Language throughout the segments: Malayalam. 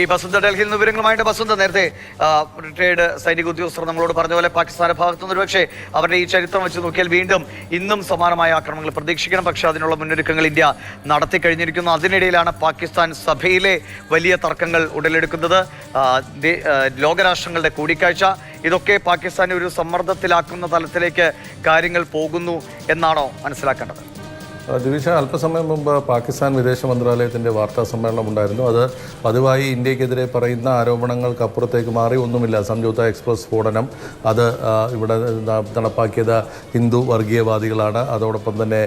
ഈ ബസന്ത ഡൽഹിയിൽ നിന്ന് വിവരങ്ങളുമായിട്ട് ബസന്ത നേരത്തെ റിട്ടയേർഡ് സൈനിക ഉദ്യോഗസ്ഥർ നമ്മളോട് പറഞ്ഞ പോലെ പാകിസ്ഥാന്റെ ഭാഗത്തു നിന്ന് പക്ഷേ അവരുടെ ഈ ചരിത്രം വെച്ച് നോക്കിയാൽ വീണ്ടും ഇന്നും സമാനമായ ആക്രമണങ്ങൾ പ്രതീക്ഷിക്കണം. പക്ഷേ അതിനുള്ള മുന്നൊരുക്കങ്ങൾ ഇന്ത്യ നടത്തി കഴിഞ്ഞിരിക്കുന്നു. അതിനിടയിലാണ് പാകിസ്ഥാൻ സഭയിലെ വലിയ തർക്കങ്ങൾ ഉടലെടുക്കുന്നത്. ലോകരാഷ്ട്രങ്ങളുടെ കൂടിക്കാഴ്ച. ഇതൊക്കെ പാകിസ്ഥാനെ ഒരു സമ്മർദ്ദത്തിലാക്കുന്ന തലത്തിലേക്ക് കാര്യങ്ങൾ പോകുന്നു എന്നാണോ മനസ്സിലാക്കേണ്ടത്? ദിവിഷ അല്പസമയം മുമ്പ് പാകിസ്ഥാൻ വിദേശ മന്ത്രാലയത്തിന്റെ വാർത്താ സമ്മേളനം ഉണ്ടായിരുന്നു. അത് പതിവായി ഇന്ത്യക്കെതിരെ പറയുന്ന ആരോപണങ്ങൾക്ക് അപ്പുറത്തേക്ക് മാറി. ഒന്നുമില്ല സംയുക്ത എക്സ്പ്രസ് സ്ഫോടനം. അത് ഇവിടെ നടപ്പാക്കിയത് ഹിന്ദു വർഗീയവാദികളാണ്. അതോടൊപ്പം തന്നെ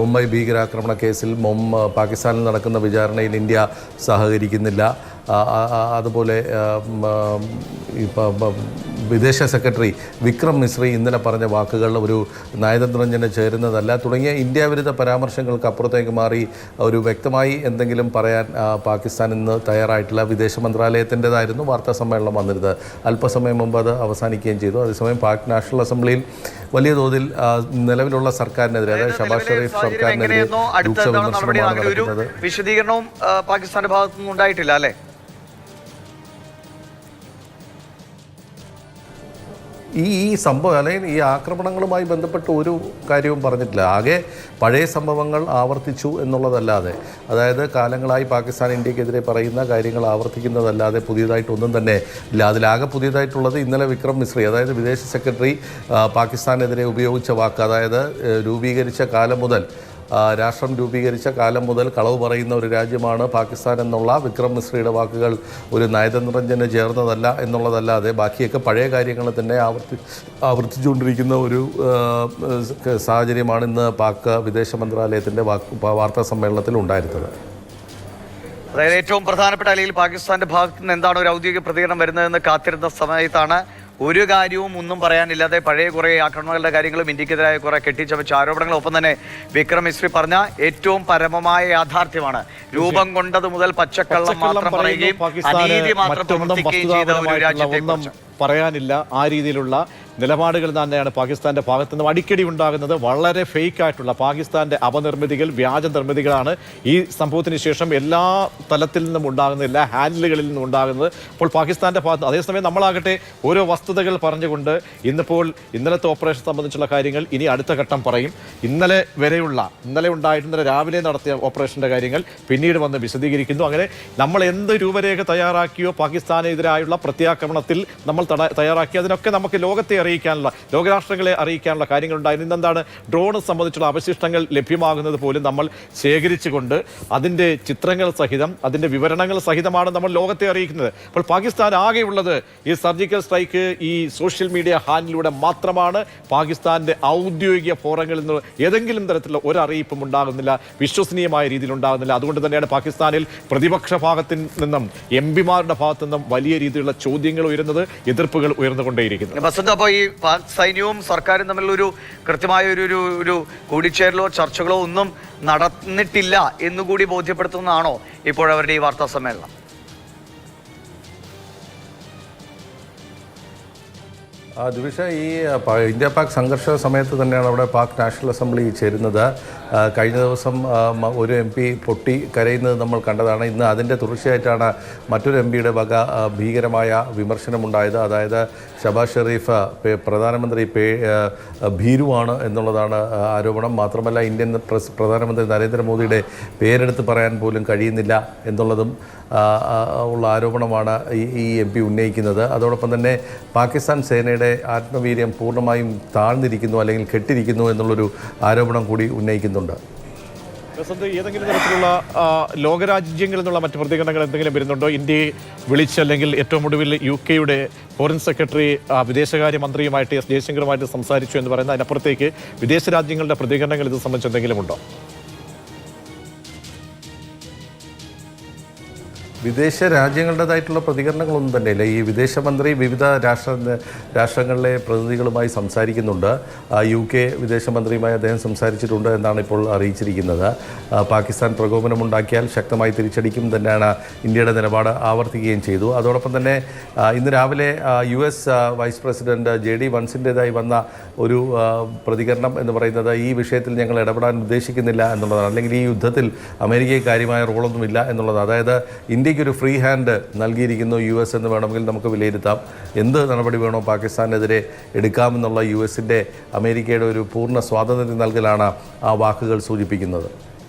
മുംബൈ ഭീകരാക്രമണ കേസിൽ പാകിസ്ഥാനിൽ നടക്കുന്ന വിചാരണയിൽ ഇന്ത്യ സഹകരിക്കുന്നില്ല. അതുപോലെ വിദേശ സെക്രട്ടറി വിക്രം മിശ്രി ഇന്നലെ പറഞ്ഞ വാക്കുകൾ ഒരു നയതന്ത്രജ്ഞന് ചേരുന്നതല്ല. തുടങ്ങിയ ഇന്ത്യ വിരുദ്ധ പരാമർശങ്ങൾക്ക് അപ്പുറത്തേക്ക് മാറി ഒരു വ്യക്തമായി എന്തെങ്കിലും പറയാൻ പാകിസ്ഥാൻ ഇന്ന് തയ്യാറായിട്ടില്ല. വിദേശ മന്ത്രാലയത്തിന്റെതായിരുന്നു വാർത്താ സമ്മേളനം വന്നിരുന്നത്. അല്പസമയം മുമ്പ് അത് അവസാനിക്കുകയും ചെയ്തു. അതേസമയം പാക് നാഷണൽ അസംബ്ലിയിൽ വലിയ തോതിൽ നിലവിലുള്ള സർക്കാരിനെതിരെ അതായത് ഷബാസ് ഷെറീഫ് സർക്കാരിനെതിരെ രൂക്ഷ വിമർശനമാണ് നടക്കുന്നത്. വിശദീകരണവും പാകിസ്ഥാന്റെ ഭാഗത്തുനിന്ന് ഉണ്ടായിട്ടില്ല അല്ലേ? ഈ ഈ സംഭവം അല്ലെങ്കിൽ ഈ ആക്രമണങ്ങളുമായി ബന്ധപ്പെട്ട് ഒരു കാര്യവും പറഞ്ഞിട്ടില്ല. ആകെ പഴയ സംഭവങ്ങൾ ആവർത്തിച്ചു എന്നുള്ളതല്ലാതെ അതായത് കാലങ്ങളായി പാകിസ്ഥാൻ ഇന്ത്യക്കെതിരെ പറയുന്ന കാര്യങ്ങൾ ആവർത്തിക്കുന്നതല്ലാതെ പുതിയതായിട്ടൊന്നും തന്നെ ഇല്ല. അതിലാകെ പുതിയതായിട്ടുള്ളത് ഇന്നലെ വിക്രം മിശ്രി അതായത് വിദേശ സെക്രട്ടറി പാകിസ്ഥാനെതിരെ ഉപയോഗിച്ച വാക്ക് അതായത് രൂപീകരിച്ച കാലം മുതൽ രാഷ്ട്രം രൂപീകരിച്ച കാലം മുതൽ കളവ് പറയുന്ന ഒരു രാജ്യമാണ് പാകിസ്ഥാൻ എന്നുള്ള വിക്രം മിശ്രയുടെ വാക്കുകൾ ഒരു നയതന്ത്രജ്ഞന് ചേർന്നതല്ല എന്നുള്ളതല്ലാതെ ബാക്കിയൊക്കെ പഴയ കാര്യങ്ങൾ തന്നെ ആവർത്തി ആവർത്തിച്ചുകൊണ്ടിരിക്കുന്ന ഒരു സാഹചര്യമാണ് ഇന്ന് പാക് വിദേശ മന്ത്രാലയത്തിന്റെ വാർത്താ സമ്മേളനത്തിൽ ഉണ്ടായിരുന്നത്. അതായത് ഏറ്റവും പ്രധാനപ്പെട്ട അല്ലെങ്കിൽ പാകിസ്ഥാന്റെ ഭാഗത്തു നിന്ന് എന്താണ് ഒരു ഔദ്യോഗിക പ്രതികരണം വരുന്നതെന്ന് കാത്തിരുന്ന സമയത്താണ് ഒരു കാര്യവും ഒന്നും പറയാനില്ലാതെ പഴയ കുറേ ആക്രമണങ്ങളുടെ കാര്യങ്ങളും ഇന്ത്യക്കെതിരായ കുറെ കെട്ടിച്ചമച്ച ആരോപണങ്ങളും. ഒപ്പം തന്നെ വിക്രം മിശ്രി പറഞ്ഞ ഏറ്റവും പരമമായ യാഥാർത്ഥ്യമാണ്. രൂപം കൊണ്ടത് മുതൽ പച്ചക്കള്ളം മാത്രം പറയുകയും അനീതി മാത്രം മറ്റൊന്നും പ്രവർത്തിക്കുകയും ചെയ്ത ഒരു രാജ്യത്തെ ഒന്നും പറയാനില്ല ആ രീതിയിലുള്ള നിലപാടുകൾ തന്നെയാണ് പാകിസ്ഥാന്റെ ഭാഗത്തു നിന്നും അടിക്കടി ഉണ്ടാകുന്നത്. വളരെ ഫേക്ക് ആയിട്ടുള്ള പാകിസ്ഥാന്റെ അപനിർമ്മിതികൾ വ്യാജ നിർമ്മിതികളാണ് ഈ സംഭവത്തിന് ശേഷം എല്ലാ തലത്തിൽ നിന്നും ഉണ്ടാകുന്ന എല്ലാ ഹാൻഡിലുകളിൽ നിന്നും ഉണ്ടാകുന്നത്. അപ്പോൾ പാകിസ്ഥാന്റെ ഭാഗത്ത് അതേസമയം നമ്മളാകട്ടെ ഓരോ വസ്തുതകൾ പറഞ്ഞുകൊണ്ട് ഇന്നിപ്പോൾ ഇന്നലത്തെ ഓപ്പറേഷൻ സംബന്ധിച്ചുള്ള കാര്യങ്ങൾ ഇനി അടുത്ത ഘട്ടം പറയും. ഇന്നലെ വരെയുള്ള ഇന്നലെ ഉണ്ടായിരുന്ന രാവിലെ നടത്തിയ ഓപ്പറേഷന്റെ കാര്യങ്ങൾ പിന്നീട് വന്ന് വിശദീകരിക്കുന്നു. അങ്ങനെ നമ്മൾ എന്ത് രൂപരേഖ തയ്യാറാക്കിയോ പാകിസ്ഥാനെതിരായുള്ള പ്രത്യാക്രമണത്തിൽ നമ്മൾ തയ്യാറാക്കി. അതിനൊക്കെ നമുക്ക് ലോകത്തെ അറിയിക്കാനുള്ള ലോകരാഷ്ട്രങ്ങളെ അറിയിക്കാനുള്ള കാര്യങ്ങളുണ്ടായിരുന്നു. ഇന്നെന്താണ്? ഡ്രോണ് സംബന്ധിച്ചുള്ള അവശിഷ്ടങ്ങൾ ലഭ്യമാകുന്നത് പോലും നമ്മൾ ശേഖരിച്ചുകൊണ്ട് അതിന്റെ ചിത്രങ്ങൾ സഹിതം അതിന്റെ വിവരണങ്ങൾ സഹിതമാണ് നമ്മൾ ലോകത്തെ അറിയിക്കുന്നത്. അപ്പോൾ പാകിസ്ഥാൻ ആകെയുള്ളത് ഈ സർജിക്കൽ സ്ട്രൈക്ക് ഈ സോഷ്യൽ മീഡിയ ഹാൻഡിലൂടെ മാത്രമാണ്. പാകിസ്ഥാന്റെ ഔദ്യോഗിക ഫോറങ്ങളിൽ നിന്ന് ഏതെങ്കിലും തരത്തിലുള്ള ഒരറിയിപ്പും ഉണ്ടാകുന്നില്ല വിശ്വസനീയമായ രീതിയിൽ ഉണ്ടാകുന്നില്ല. അതുകൊണ്ട് തന്നെയാണ് പാകിസ്ഥാനിൽ പ്രതിപക്ഷ ഭാഗത്തിൽ നിന്നും എം പിമാരുടെ ഭാഗത്തു നിന്നും വലിയ രീതിയിലുള്ള ചോദ്യങ്ങൾ ഉയരുന്നത് എതിർപ്പുകൾ ഉയർന്നുകൊണ്ടേയിരിക്കുന്നത്. ഈ പാക് സൈന്യവും സർക്കാരും തമ്മിലുള്ള ഒരു കൃത്യമായ ഒരു ഒരു ഒരു കൂടിച്ചേരലോ ചർച്ചകളോ ഒന്നും നടന്നിട്ടില്ല എന്നുകൂടി ബോധ്യപ്പെടുത്തുന്നതാണോ ഇപ്പോഴവരുടെ ഈ വാർത്താ സമ്മേളനം? ദിവിഷ ഈ ഇന്ത്യ പാക് സംഘർഷ സമയത്ത് തന്നെയാണ് അവിടെ പാക് നാഷണൽ അസംബ്ലി ചേരുന്നത്. കഴിഞ്ഞ ദിവസം ഒരു എം പി പൊട്ടി കരയുന്നത് നമ്മൾ കണ്ടതാണ്. ഇന്ന് അതിന്റെ തുടർച്ചയായിട്ടാണ് മറ്റൊരു എം പിയുടെ വക ഭീകരമായ വിമർശനമുണ്ടായത് അതായത് ഷബാസ് ഷെറീഫ് പ്രധാനമന്ത്രി പേ ഭീരുവാണ് എന്നുള്ളതാണ് ആരോപണം. മാത്രമല്ല ഇന്ത്യൻ പ്രസ് പ്രധാനമന്ത്രി നരേന്ദ്രമോദിയുടെ പേരെടുത്ത് പറയാൻ പോലും കഴിയുന്നില്ല എന്നുള്ളതും ഉള്ള ആരോപണമാണ് ഈ എം പി ഉന്നയിക്കുന്നത്. അതോടൊപ്പം തന്നെ പാകിസ്ഥാൻ സേനയുടെ ആത്മവീര്യം പൂർണമായും താഴ്ന്നിരിക്കുന്നു അല്ലെങ്കിൽ കെട്ടിരിക്കുന്നു എന്നുള്ളൊരു ആരോപണം കൂടി വസന്ത് ഏതെങ്കിലും തരത്തിലുള്ള ലോകരാജ്യങ്ങളിൽ നിന്നുള്ള മറ്റ് പ്രതികരണങ്ങൾ എന്തെങ്കിലും വരുന്നുണ്ടോ? ഇന്ത്യയെ വിളിച്ചല്ലെങ്കിൽ ഏറ്റവും ഒടുവിൽ യു കെയുടെ ഫോറിൻ സെക്രട്ടറി വിദേശകാര്യമന്ത്രിയുമായിട്ട് വിദേശകാര്യ മന്ത്രിയുമായിട്ട് എസ് ജയശങ്കറുമായിട്ട് സംസാരിച്ചു എന്ന് പറയുന്നത് അതിനപ്പുറത്തേക്ക് വിദേശ രാജ്യങ്ങളുടെ പ്രതികരണങ്ങൾ ഇത് സംബന്ധിച്ച് എന്തെങ്കിലും ഉണ്ടോ? വിദേശ രാജ്യങ്ങളുടേതായിട്ടുള്ള പ്രതികരണങ്ങളൊന്നും തന്നെയില്ല. ഈ വിദേശമന്ത്രി വിവിധ രാഷ്ട്ര രാഷ്ട്രങ്ങളിലെ പ്രതിനിധികളുമായി സംസാരിക്കുന്നുണ്ട്. യു കെ വിദേശമന്ത്രിയുമായി അദ്ദേഹം സംസാരിച്ചിട്ടുണ്ട് എന്നാണ് ഇപ്പോൾ അറിയിച്ചിരിക്കുന്നത്. പാകിസ്ഥാൻ പ്രകോപനമുണ്ടാക്കിയാൽ ശക്തമായി തിരിച്ചടിക്കും തന്നെയാണ് ഇന്ത്യയുടെ നിലപാട് ആവർത്തിക്കുകയും ചെയ്തു. അതോടൊപ്പം തന്നെ ഇന്ന് രാവിലെ U S vice president J D വൺസിന്റെതായി വന്ന ഒരു പ്രതികരണം എന്ന് പറയുന്നത് ഈ വിഷയത്തിൽ ഞങ്ങൾ ഇടപെടാൻ ഉദ്ദേശിക്കുന്നില്ല എന്നുള്ളതാണ്. അല്ലെങ്കിൽ ഈ യുദ്ധത്തിൽ അമേരിക്കയ്ക്ക് കാര്യമായ റോളൊന്നുമില്ല എന്നുള്ളത് അതായത് ഇന്ത്യയ്ക്ക് ഇന്ത്യയ്ക്ക് ഒരു ഫ്രീ ഹാൻഡ് നൽകിയിരിക്കുന്നു യു എസ് എന്ന് വേണമെങ്കിൽ നമുക്ക് വിലയിരുത്താം. എന്ത് നടപടി വേണോ പാകിസ്ഥാനെതിരെ എടുക്കാമെന്നുള്ള യു എസിന്റെ അമേരിക്കയുടെ ഒരു പൂർണ സ്വാതന്ത്ര്യം നൽകലാണ് ആ വാക്കുകൾ സൂചിപ്പിക്കുന്നത്.